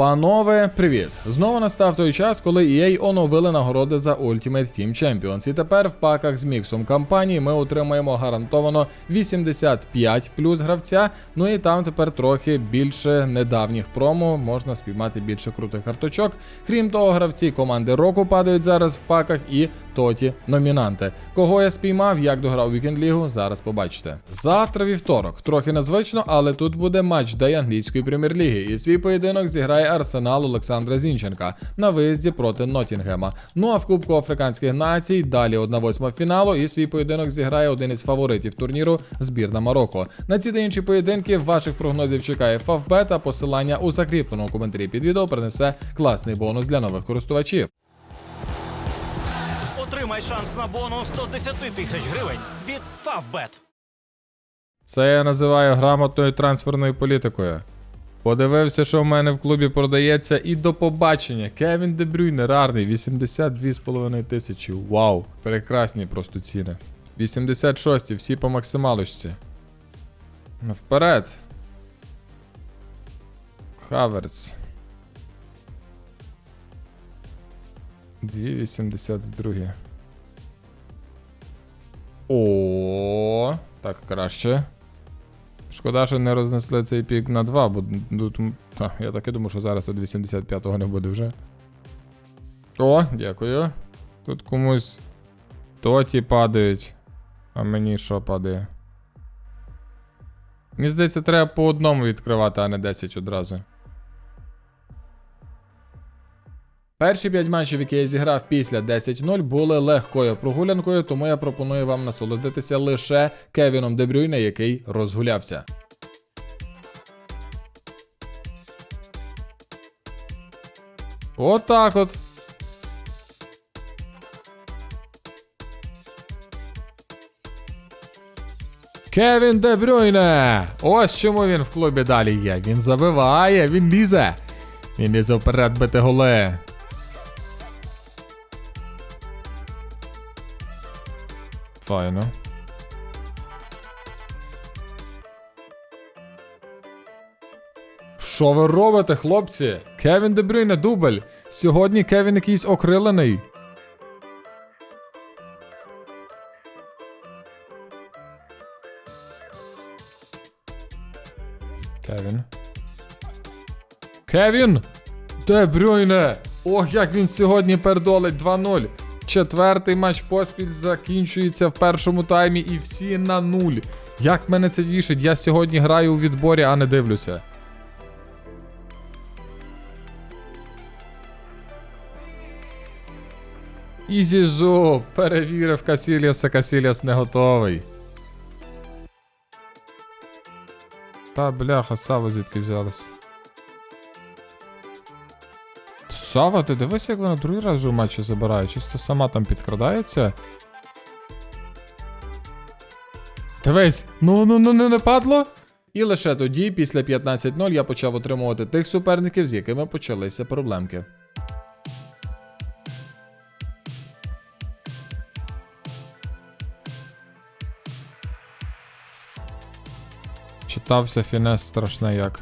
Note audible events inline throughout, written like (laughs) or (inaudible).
Панове, привіт! Знову настав той час, коли EA оновили нагороди за Ultimate Team Champions. І тепер в паках з міксом кампанії ми отримаємо гарантовано 85 плюс гравця. Ну і там тепер трохи більше недавніх промо, можна спіймати більше крутих карточок. Крім того, гравці команди року падають зараз в паках і тоті номінанти. Кого я спіймав, як дограв Вікенд Лігу, зараз побачите. Завтра вівторок, трохи незвично, але тут буде матч дей англійської прем'єр-ліги. І свій поєдинок зіграє Арсенал Олександра Зінченка на виїзді проти Ноттінгема. Ну а в Кубку Африканських націй далі 1-8 фіналу і свій поєдинок зіграє один із фаворитів турніру збірна Марокко. На ці та інші поєдинки ваших прогнозів чекає Фавбет, а посилання у закріпленому коментарі під відео принесе класний бонус для нових користувачів. Отримай шанс на бонус 110 тисяч гривень від Favbet. Це я називаю грамотною трансферною політикою. Подивився, що в мене в клубі продається, і до побачення. Кевін Дебрюйне рарний, 82,5 тисячі. Вау! Прекрасні просто ціни. 86, всі по максималочці. Вперед. Хаверц. 2,82. О, так краще. Шкода, що не рознесли цей пік на 2, бо ну, та, я так і думаю, що зараз від 85-го не буде вже. О, дякую. Тут комусь тоті падають. А мені що падає? Мені здається, треба по одному відкривати, а не 10 одразу. Перші 5 матчів, які я зіграв після 10-0, були легкою прогулянкою, тому я пропоную вам насолодитися лише Кевіном Дебрюйне, який розгулявся. Отак от. Кевін Дебрюйне! Ось чому він в клубі далі є. Він забиває, він лізе. Він лізе вперед бити голи. Файно. Що ви робите, хлопці? Кевін Дебрюйне дубль. Сьогодні Кевін якийсь окрилений. Кевін. Кевін! Дебрюйне! Ох, як він сьогодні пердолить 2-0. Четвертий матч поспіль закінчується в першому таймі і всі на нуль. Як мене це тішить, я сьогодні граю у відборі, а не дивлюся. Ізізу, перевірив Касіліаса, Касіліас не готовий. Та бляха, Сава звідки взялась. Сава, ти дивись, як вона другий раз вже в матчі забирає, чисто сама там підкрадається. Дивись, ну ну ну ну не падло. І лише тоді, після 15-0, я почав отримувати тих суперників, з якими почалися проблемки. Читався фінес страшне як.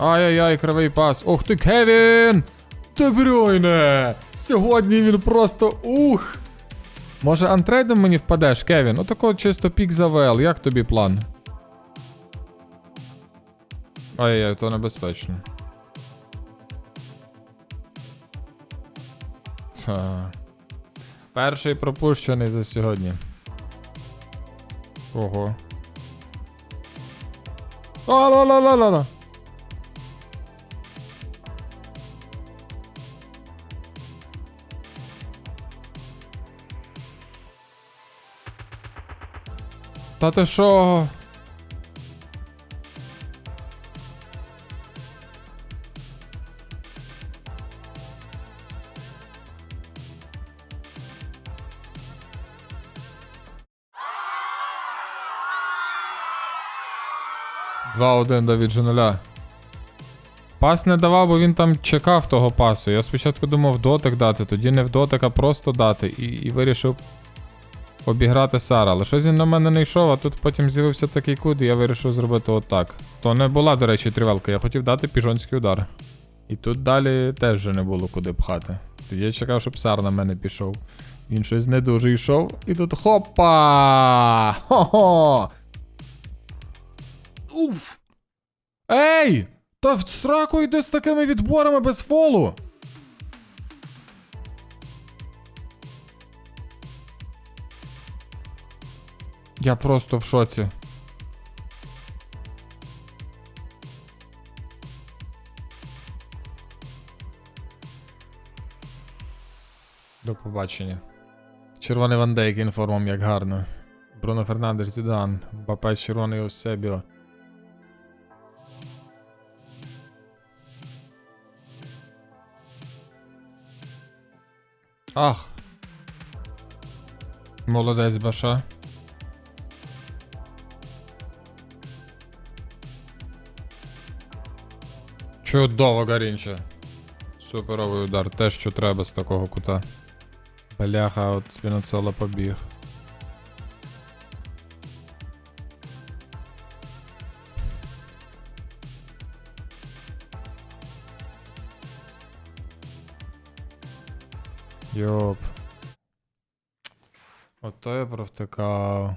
Ай-яй-яй, кривий пас. Ух ти, Кевін! Дебрюйне! Сьогодні він просто ух! Може, антрейдом мені впадеш, Кевін? Отако чисто пік за ВЛ. Як тобі план? Ай-яй, то небезпечно. Ха. Перший пропущений за сьогодні. Ого. Ла-ла-ла-ла-ла-ла. Та ти що? Два-один Давід Женоля. Пас не давав, бо він там чекав того пасу. Я спочатку думав дотик дати, тоді не в дотик, а просто дати. І, і вирішив обіграти Сара. Але щось він на мене не йшов, а тут потім з'явився такий кут, і я вирішив зробити отак. То не була, до речі, тривелка, я хотів дати піжонський удар. І тут далі теж вже не було куди пхати. Тоді я чекав, щоб Сар на мене пішов. Він щось не дуже йшов. І тут хопа! Хо-хо! Уф! Ей! Та в сраку йди з такими відборами без фолу! Я просто в шоці. До побачення. Червоний Ван Дейк інформом як гарно. Бруно Фернандеш Зідан. Бапе червоний Осебіо. Ах. Молодець Баша. Чудово, Гарінче. Суперовий удар, те, що треба з такого кута. Бляха, от Спіноцело побіг. Йоп. Ото я провтикав.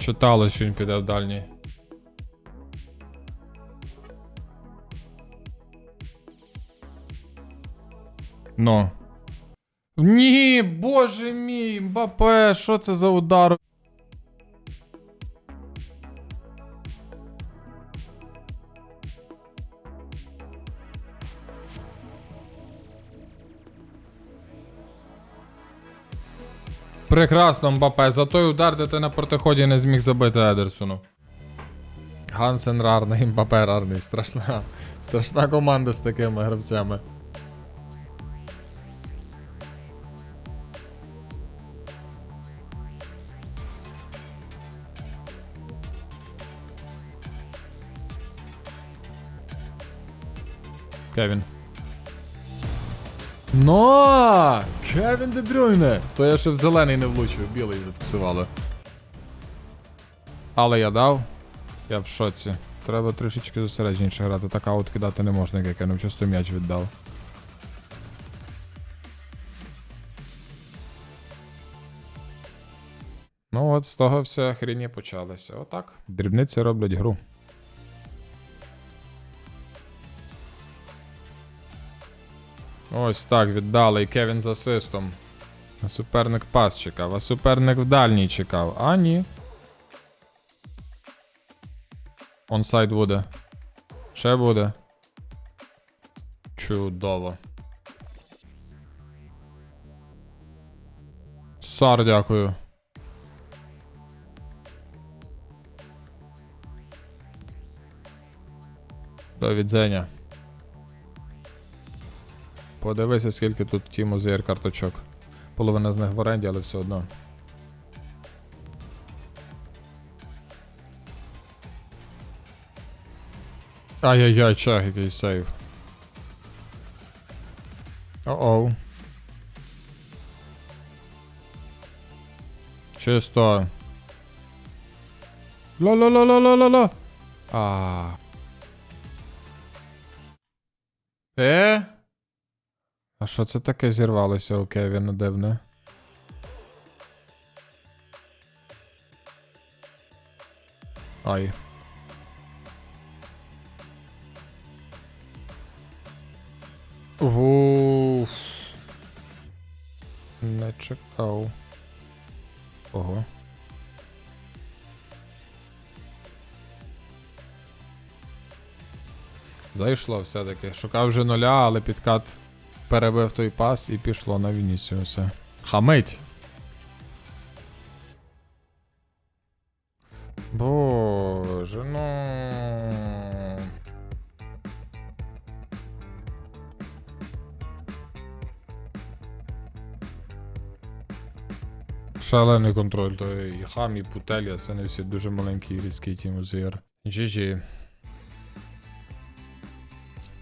Читало, що він піде в дальній. Ну. Ні, боже мій, Мбапе, що це за удар? Прекрасно, Мбапе. За той удар, де ти на протиході не зміг забити Едерсону. Гансен рарний, Мбапе рарний. Страшна. Страшна команда з такими гравцями. Кевін. Но! Кевін Де Брюйне! То я ще в зелений не влучив, білий зафіксували. Але я дав. Я в шоці. Треба трішечки зосередженіше грати. Так аут кидати не можна, як я не чисто м'яч віддав. Ну от з того вся хріння почалася. Отак. Дрібниці роблять гру. Ось так, віддалий Кевін з асистом. А суперник пас чекав, а суперник в дальній чекав. А ні. Онсайд буде. Ще буде. Чудово. Сар, дякую. До відзення. Подивися, скільки тут Тіму Зєр карточок. Половина з них в оренді, але все одно. Ай-яй-яй, чах, який сейв. О-оу. Чисто. Ла-ла-ла-ла-ла-ла-ла. А. Е? А що це таке зірвалося у Кевіна дивне? Ай. Уф. Не чекав. Ого. Зайшло все-таки. Шукав вже нуля, але підкат перебив той пас і пішло на Вінісіуса. Хамить. Боже, ну. Шалений контроль, то і хам, і путеліас, вони всі дуже маленькі і різкі тім узір. GG.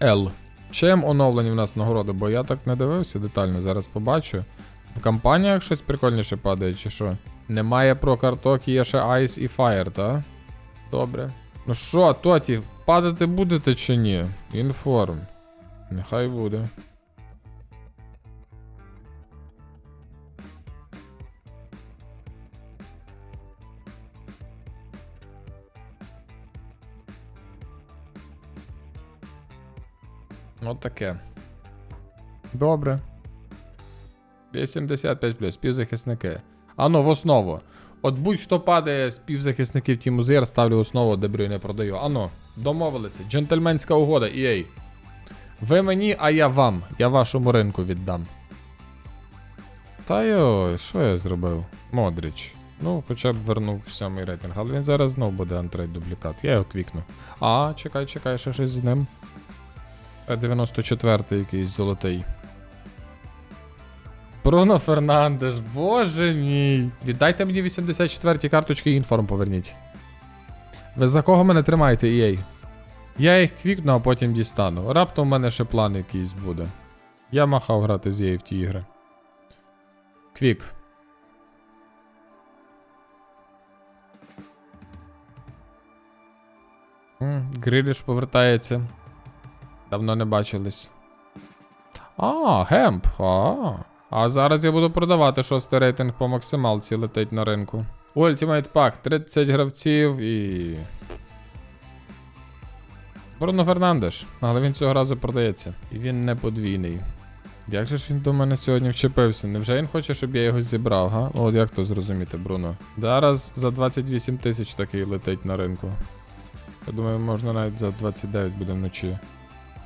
L. Чим оновлені в нас нагороди? Бо я так не дивився детально, зараз побачу. В кампаніях щось прикольніше падає, чи що? Немає про карток, є ще Ice і Fire, так? Добре. Ну що, Тоті, падати будете чи ні? Інформ. Нехай буде. От таке. Добре. 85 плюс, півзахисники. Ано, в основу. От будь-хто падає з півзахисників Тіму Зір, ставлю основу, де не продаю. Ано, домовилися. Джентльменська угода, EA. Ви мені, а я вам. Я вашому ринку віддам. Та йой, що я зробив? Модріч. Ну, хоча б вернув сьомий рейтинг, але він зараз знов буде антрейд дублікат. Я його квікну. А, чекай, чекай, ще щось з ним. 94-й якийсь золотий. Бруно Фернандеш, боже мій. Віддайте мені 84-ті карточки і інформ поверніть. Ви за кого мене тримаєте, EA? Я їх квікну, а потім дістану. Раптом в мене ще план якийсь буде. Я махав грати з EA в ті ігри. Квік. Гриліш повертається. Давно не бачились. А, гемп. А. А зараз я буду продавати шостий рейтинг по максималці летить на ринку. Ultimate Pack, 30 гравців і. Бруно Фернандеш, але він цього разу продається. І він не подвійний. Як же ж він до мене сьогодні вчепився? Невже він хоче, щоб я його зібрав, га? От як то зрозуміти, Бруно? Зараз за 28 тисяч такий летить на ринку. Я думаю, можна навіть за 29 буде вночі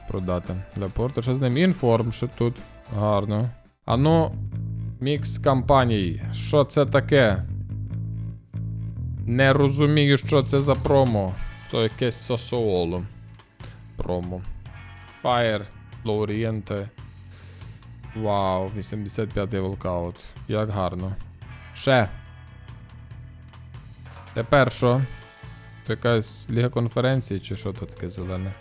продати. Лепорта, що з ним? Інформ, що тут. Гарно. А ну, мікс кампаній. Що це таке? Не розумію, що це за промо. Це якесь сосооло. Промо. Fire, Лоурієнте. Вау, 85-й волкаут. Як гарно. Ще. Тепер що? Це якась ліга конференції чи що тут таке зелене?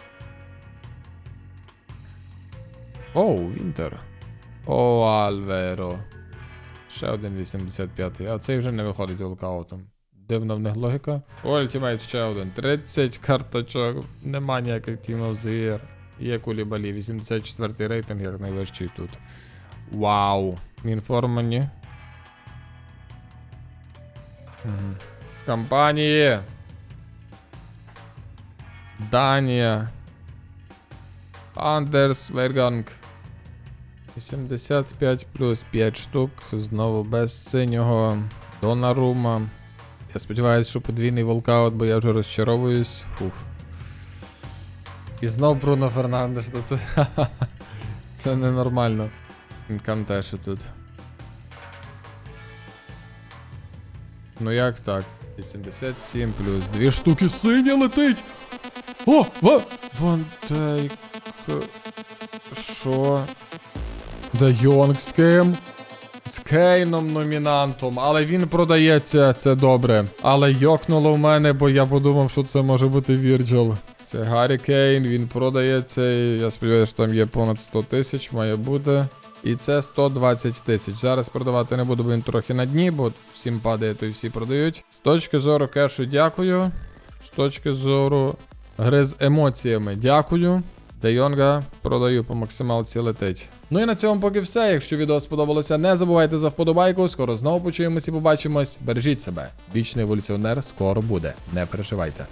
Оу, Вінтер. О, Альверо. Ще один 85-й. А цей вже не виходить волкаутом. Дивна в них логіка. Ультимейт ще один. 30 карточок. Нема ніяких the Year. Є кулібалі. 84 рейтинг, як найвищий тут. Вау. Інформані. Угу. Компанії. Данія. Андерс Верганг. 85 плюс 5 штук. Знову без синього Донарума. Я сподіваюся, що подвійний волкаут, бо я вже розчаровуюсь. Фух. І знов Бруно Фернандеш, то це. (laughs) це ненормально. Кантеше тут. Ну як так? 87 плюс 2 штуки синя летить! О! Ван Дейк. Що? Де Йонг з ким? З Кейном номінантом, але він продається, це добре. Але йокнуло в мене, бо я подумав, що це може бути Вірджил. Це Гаррі Кейн, він продається. і Я сподіваюся, що там є понад 100 тисяч, має бути. І це 120 тисяч. Зараз продавати не буду, бо він трохи на дні, бо всім падає, то й всі продають. З точки зору кешу, дякую. З точки зору гри з емоціями, дякую. Де Йонга продаю по максималці летить. Ну і на цьому поки все. Якщо відео сподобалося, не забувайте за вподобайку. Скоро знову почуємось і побачимось. Бережіть себе. Вічний еволюціонер скоро буде. Не переживайте.